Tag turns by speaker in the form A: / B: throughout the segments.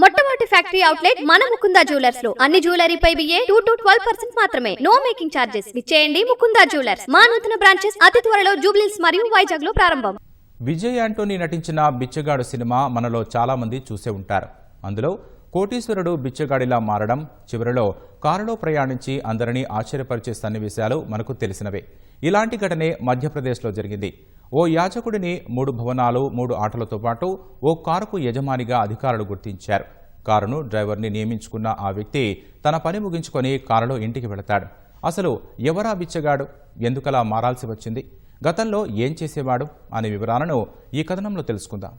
A: మొట్టమొదటి factory outlet మన ముకుందా జ్యువెలర్స్లో. అన్ని జ్యువెలరీపై బియ్యే టూ టు ట్వెల్వ్ పర్సెంట్ మాత్రమే. No making charges. ఇచ్చేయండి ముకుందా జ్యువెలర్స్. మా నూతన బ్రాంచెస్ అతి త్వరలో జూబ్లీస్ మరియు వైజాగ్లో ప్రారంభం.
B: విజయ్ యాంటోనీ నటించిన బిచ్చగాడు సినిమా మనలో చాలా మంది చూసే ఉంటారు. అందులో కోటీశ్వరుడు బిచ్చగాడిలా మారడం చివరిలో కారులో ప్రయాణించి అందరినీ ఆశ్చర్యపరిచే సన్నివేశాలు మనకు తెలిసినవే. ఇలాంటి ఘటనే మధ్యప్రదేశ్లో జరిగింది. ఓ యాచకుడిని మూడు భవనాలు మూడు ఆటలతో పాటు ఓ కారుకు యజమానిగా అధికారులు గుర్తించారు. కారును డ్రైవర్ని నియమించుకున్న ఆ వ్యక్తి తన పని ముగించుకొని కారులో ఇంటికి వెళతాడు. అసలు ఎవరా బిచ్చగాడు? ఎందుకలా మారాల్సి వచ్చింది? గతంలో ఏం చేసేవాడు? అనే వివరాలను ఈ కథనంలో తెలుసుకుందాం.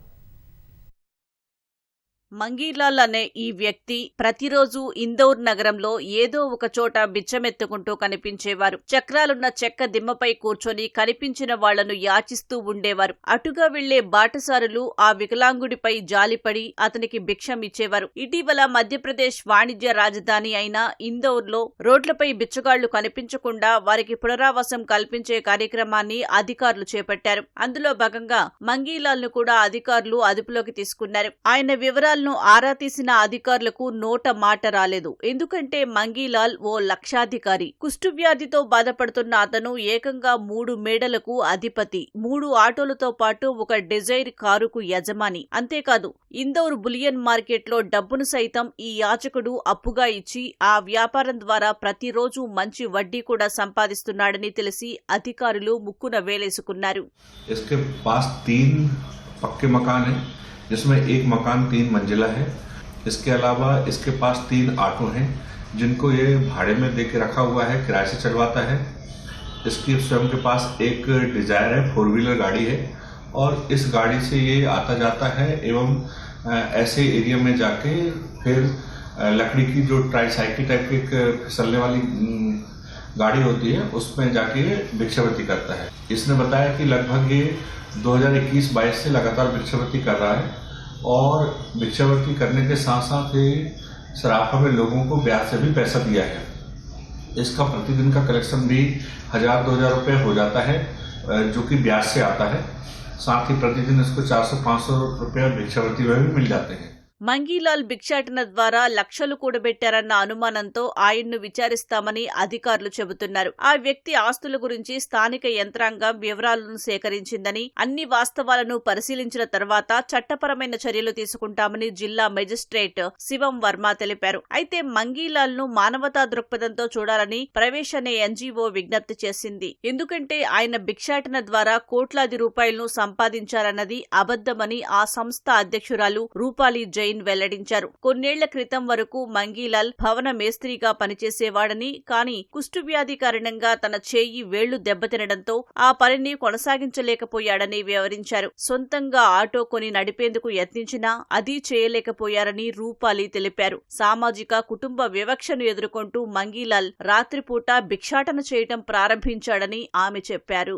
C: మంగీలాల్ అనే ఈ వ్యక్తి ప్రతిరోజు ఇందోర్ నగరంలో ఏదో ఒక చోట బిచ్చమెత్తుకుంటూ కనిపించేవారు. చక్రాలున్న చెక్క దిమ్మపై కూర్చొని కనిపించిన వాళ్ళను యాచిస్తూ ఉండేవారు. అటుగా వెళ్ళే బాటసారులు ఆ వికలాంగుడిపై జాలిపడి అతనికి భిక్షం ఇచ్చేవారు ఇటీవల మధ్యప్రదేశ్ వాణిజ్య రాజధాని అయిన ఇందోర్లో రోడ్లపై బిచ్చగాళ్ళు కనిపించకుండా వారికి పునరావాసం కల్పించే కార్యక్రమాన్ని అధికారులు చేపట్టారు. అందులో భాగంగా మంగీలాల్ను కూడా అధికారులు అదుపులోకి తీసుకున్నారు. ఆయన వివరాలు మంగీలాల్ను ఆరా తీసిన అధికారులకు నోట మాట రాలేదు. ఎందుకంటే మంగీలాల్ ఓ లక్షాధికారి. కుష్ఠువ్యాధితో బాధపడుతున్న అతను ఏకంగా మూడు మేడలకు అధిపతి. మూడు ఆటోలతో పాటు ఒక డిజైర్ కారుకు యజమాని. అంతేకాదు ఇందోర్ బులియన్ మార్కెట్లో డబ్బును సైతం ఈ యాచకుడు అప్పుగా ఇచ్చి ఆ వ్యాపారం ద్వారా ప్రతిరోజు మంచి వడ్డీ కూడా సంపాదిస్తున్నాడని తెలిసి అధికారులు ముక్కున వేలేసుకున్నారు.
D: పక్కే మకాన్ जिसमें एक मकान तीन मंजिला है। इसके अलावा इसके पास तीन ऑटो हैं, जिनको ये भाड़े में दे के रखा हुआ है, किराए से चलवाता है। इसकी स्वयं के पास एक डिज़ायर है, फोर व्हीलर गाड़ी है और इस गाड़ी से ये आता जाता है एवं ऐसे एरिया में जाके फिर लकड़ी की जो ट्राईसाइकिल टाइप की फिसलने वाली गाड़ी होती है, उसमें जाके भिक्षावृत्ति करता है। इसने बताया कि लगभग ये 2021-22 से लगातार भिक्षावृत्ति कर रहा है। और भिक्षावृत्ति करने के साथ साथ ही सराफा में लोगों को ब्याज से भी पैसा दिया है इसका प्रतिदिन का कलेक्शन भी हज़ार, दो हज़ार रुपये हो जाता है जो कि ब्याज से आता है। साथ ही प्रतिदिन इसको चार सौ, पाँच सौ रुपये भिक्षावृत्ति में भी मिल जाते हैं।
C: మంగీలాల్ భిక్షాటన ద్వారా లక్షలు కూడబెట్టారన్న అనుమానంతో ఆయన్ను విచారిస్తామని అధికారులు చెబుతున్నారు. ఆ వ్యక్తి ఆస్తుల గురించి స్థానిక యంత్రాంగం వివరాలను సేకరించిందని అన్ని వాస్తవాలను పరిశీలించిన తర్వాత చట్టపరమైన చర్యలు తీసుకుంటామని జిల్లా మెజిస్ట్రేట్ శివం వర్మ తెలిపారు. అయితే మంగీలాల్ను మానవతా దృక్పథంతో చూడాలని ప్రవేశ్ అనే ఎన్జీఓ విజ్ఞప్తి చేసింది. ఎందుకంటే ఆయన భిక్షాటన ద్వారా కోట్లాది రూపాయలను సంపాదించారన్నది అబద్దమని ఆ సంస్థ అధ్యక్షురాలు రూపాలి జై జైన్ వెల్లడించారు. కొన్నేళ్ళ క్రితం వరకు మంగీలాల్ భవన మేస్త్రిగా పనిచేసేవాడని కానీ కుష్టువ్యాధి కారణంగా తన చేయి వేళ్ళు దెబ్బతినడంతో ఆ పనిని కొనసాగించలేకపోయాడని వివరించారు. సొంతంగా ఆటో కొని నడిపేందుకు యత్నించినా అది చేయలేకపోయారని రూపాలి తెలిపారు. సామాజిక కుటుంబ వివక్షను ఎదుర్కొంటూ మంగీలాల్ రాత్రిపూట భిక్షాటన చేయటం ప్రారంభించాడని ఆమె చెప్పారు.